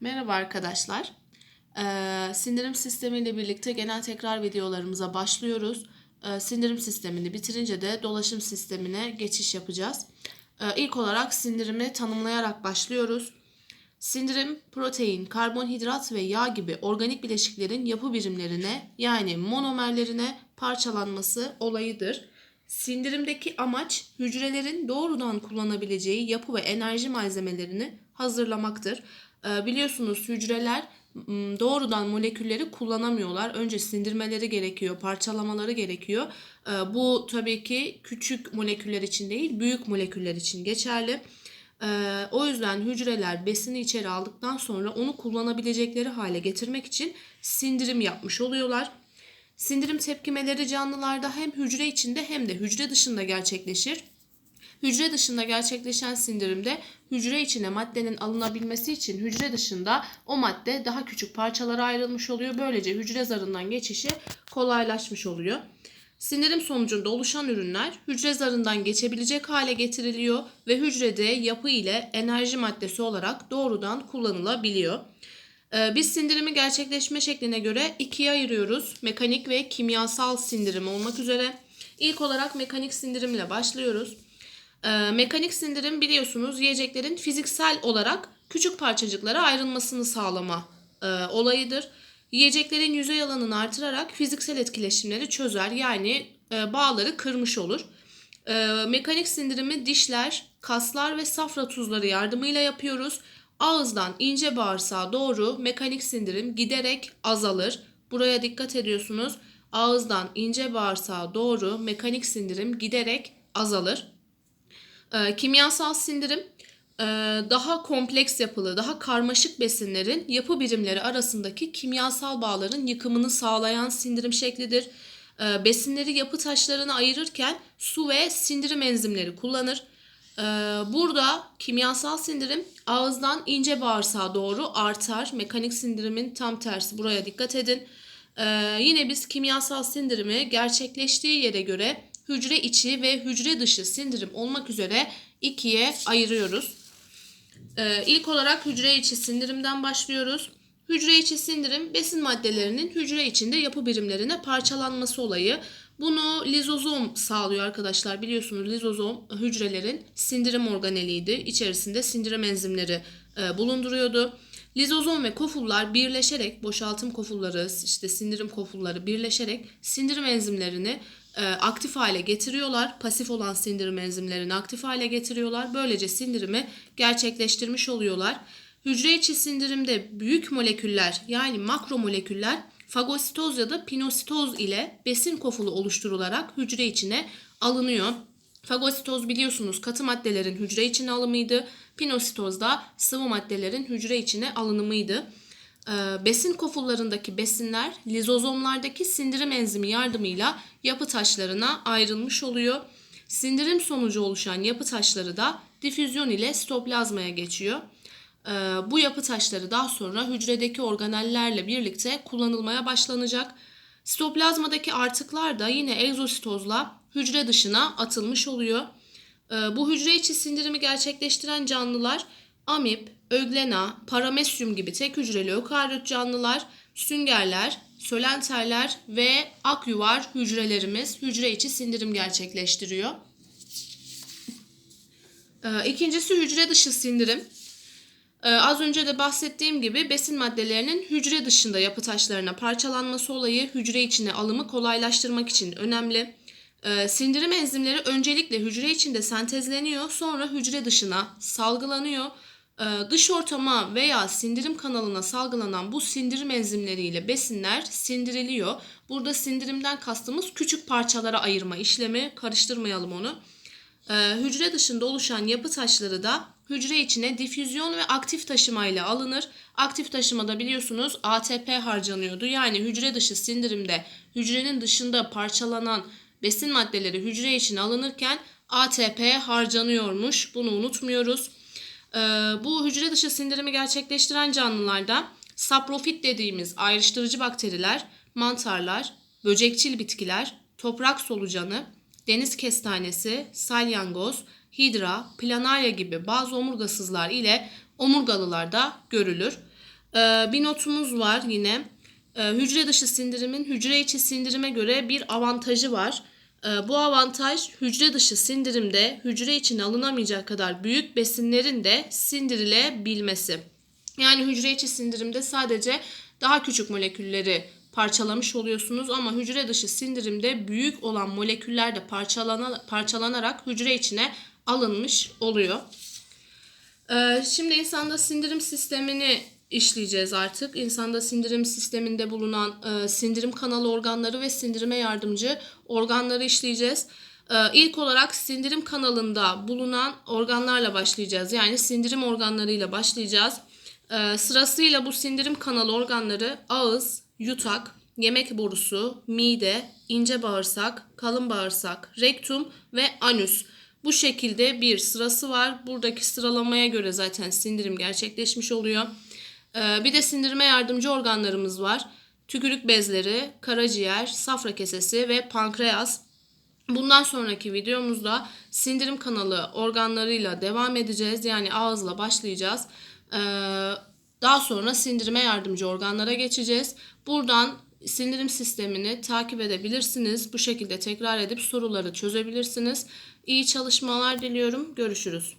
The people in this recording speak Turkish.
Merhaba arkadaşlar. Ee, sindirim sistemiyle birlikte genel tekrar videolarımıza başlıyoruz. Ee, sindirim sistemini bitirince de dolaşım sistemine geçiş yapacağız. Ee, ilk olarak sindirimi tanımlayarak başlıyoruz. Sindirim, protein, karbonhidrat ve yağ gibi organik bileşiklerin yapı birimlerine yani monomerlerine parçalanması olayıdır. Sindirimdeki amaç hücrelerin doğrudan kullanabileceği yapı ve enerji malzemelerini hazırlamaktır. Ee, biliyorsunuz hücreler m, doğrudan molekülleri kullanamıyorlar. Önce sindirmeleri gerekiyor, parçalamaları gerekiyor. Ee, bu tabii ki küçük moleküller için değil, büyük moleküller için geçerli. Ee, o yüzden hücreler besini içeri aldıktan sonra onu kullanabilecekleri hale getirmek için sindirim yapmış oluyorlar. Sindirim tepkimeleri canlılarda hem hücre içinde hem de hücre dışında gerçekleşir. Hücre dışında gerçekleşen sindirimde hücre içine maddenin alınabilmesi için hücre dışında o madde daha küçük parçalara ayrılmış oluyor. Böylece hücre zarından geçişi kolaylaşmış oluyor. Sindirim sonucunda oluşan ürünler hücre zarından geçebilecek hale getiriliyor ve hücrede yapı ile enerji maddesi olarak doğrudan kullanılabiliyor. Ee, Biz sindirimi gerçekleşme şekline göre ikiye ayırıyoruz. Mekanik ve kimyasal sindirim olmak üzere. İlk olarak mekanik sindirimle başlıyoruz. Ee, mekanik sindirim biliyorsunuz yiyeceklerin fiziksel olarak küçük parçacıklara ayrılmasını sağlama e, olayıdır. Yiyeceklerin yüzey alanını artırarak fiziksel etkileşimleri çözer yani e, bağları kırmış olur. E, mekanik sindirimi dişler, kaslar ve safra tuzları yardımıyla yapıyoruz. Ağızdan ince bağırsağa doğru mekanik sindirim giderek azalır. Buraya dikkat ediyorsunuz. Ağızdan ince bağırsağa doğru mekanik sindirim giderek azalır. E, kimyasal sindirim e, daha kompleks yapılı, daha karmaşık besinlerin yapı birimleri arasındaki kimyasal bağların yıkımını sağlayan sindirim şeklidir. E, besinleri yapı taşlarına ayırırken su ve sindirim enzimleri kullanır. E, burada kimyasal sindirim ağızdan ince bağırsağa doğru artar. Mekanik sindirimin tam tersi. Buraya dikkat edin. Yine biz kimyasal sindirimi gerçekleştiği yere göre hücre içi ve hücre dışı sindirim olmak üzere ikiye ayırıyoruz. Ee, ilk olarak hücre içi sindirimden başlıyoruz. Hücre içi sindirim besin maddelerinin hücre içinde yapı birimlerine parçalanması olayı. Bunu lizozom sağlıyor arkadaşlar. Biliyorsunuz lizozom hücrelerin sindirim organeliydi. İçerisinde sindirim enzimleri e, bulunduruyordu. Lizozom ve kofullar birleşerek boşaltım kofulları, işte sindirim kofulları birleşerek sindirim enzimlerini e, aktif hale getiriyorlar. Pasif olan sindirim enzimlerini aktif hale getiriyorlar. Böylece sindirimi gerçekleştirmiş oluyorlar. Hücre içi sindirimde büyük moleküller yani makromoleküller fagositoz ya da pinositoz ile besin kofulu oluşturularak hücre içine alınıyor. Fagositoz biliyorsunuz katı maddelerin hücre içine alımıydı. Pinositoz da sıvı maddelerin hücre içine alınımıydı. Ee, besin kofullarındaki besinler lizozomlardaki sindirim enzimi yardımıyla yapı taşlarına ayrılmış oluyor. Sindirim sonucu oluşan yapı taşları da difüzyon ile sitoplazmaya geçiyor. Ee, bu yapı taşları daha sonra hücredeki organellerle birlikte kullanılmaya başlanacak. Sitoplazmadaki artıklar da yine egzositozla hücre dışına atılmış oluyor. Ee, bu hücre içi sindirimi gerçekleştiren canlılar amip, öglena, paramesyum gibi tek hücreli ökaryot canlılar, süngerler, sölenterler ve akyuvar hücrelerimiz hücre içi sindirim gerçekleştiriyor. Ee, İkincisi hücre dışı sindirim. Ee, az önce de bahsettiğim gibi besin maddelerinin hücre dışında yapı taşlarına parçalanması olayı hücre içine alımı kolaylaştırmak için önemli. Ee, sindirim enzimleri öncelikle hücre içinde sentezleniyor, sonra hücre dışına salgılanıyor. Ee, dış ortama veya sindirim kanalına salgılanan bu sindirim enzimleriyle besinler sindiriliyor. Burada sindirimden kastımız küçük parçalara ayırma işlemi, karıştırmayalım onu. Ee, hücre dışında oluşan yapı taşları da hücre içine difüzyon ve aktif taşımayla alınır. Aktif taşımada biliyorsunuz ATP harcanıyordu. Yani hücre dışı sindirimde hücrenin dışında parçalanan besin maddeleri hücre içine alınırken ATP harcanıyormuş. Bunu unutmuyoruz. Ee, bu hücre dışı sindirimi gerçekleştiren canlılarda saprofit dediğimiz ayrıştırıcı bakteriler, mantarlar, böcekçil bitkiler, toprak solucanı, deniz kestanesi, salyangoz, hidra, planarya gibi bazı omurgasızlar ile omurgalılarda görülür. Ee, bir notumuz var yine. Ee, hücre dışı sindirimin hücre içi sindirime göre bir avantajı var. Ee, bu avantaj hücre dışı sindirimde hücre içine alınamayacak kadar büyük besinlerin de sindirilebilmesi. Yani hücre içi sindirimde sadece daha küçük molekülleri parçalamış oluyorsunuz ama hücre dışı sindirimde büyük olan moleküller de parçalana, parçalanarak hücre içine alınmış oluyor. Ee, şimdi insanda sindirim sistemini işleyeceğiz artık. İnsanda sindirim sisteminde bulunan e, sindirim kanalı organları ve sindirime yardımcı organları işleyeceğiz. Ee, ilk olarak sindirim kanalında bulunan organlarla başlayacağız. Yani sindirim organlarıyla başlayacağız. Ee, sırasıyla bu sindirim kanalı organları ağız, yutak, yemek borusu, mide, ince bağırsak, kalın bağırsak, rektum ve anüs. Bu şekilde bir sırası var. Buradaki sıralamaya göre zaten sindirim gerçekleşmiş oluyor. Ee, bir de sindirime yardımcı organlarımız var. Tükürük bezleri, karaciğer, safra kesesi ve pankreas. Bundan sonraki videomuzda sindirim kanalı organlarıyla devam edeceğiz. Yani ağızla başlayacağız. Ee, daha sonra sindirime yardımcı organlara geçeceğiz. Buradan sindirim sistemini takip edebilirsiniz. Bu şekilde tekrar edip soruları çözebilirsiniz. İyi çalışmalar diliyorum. Görüşürüz.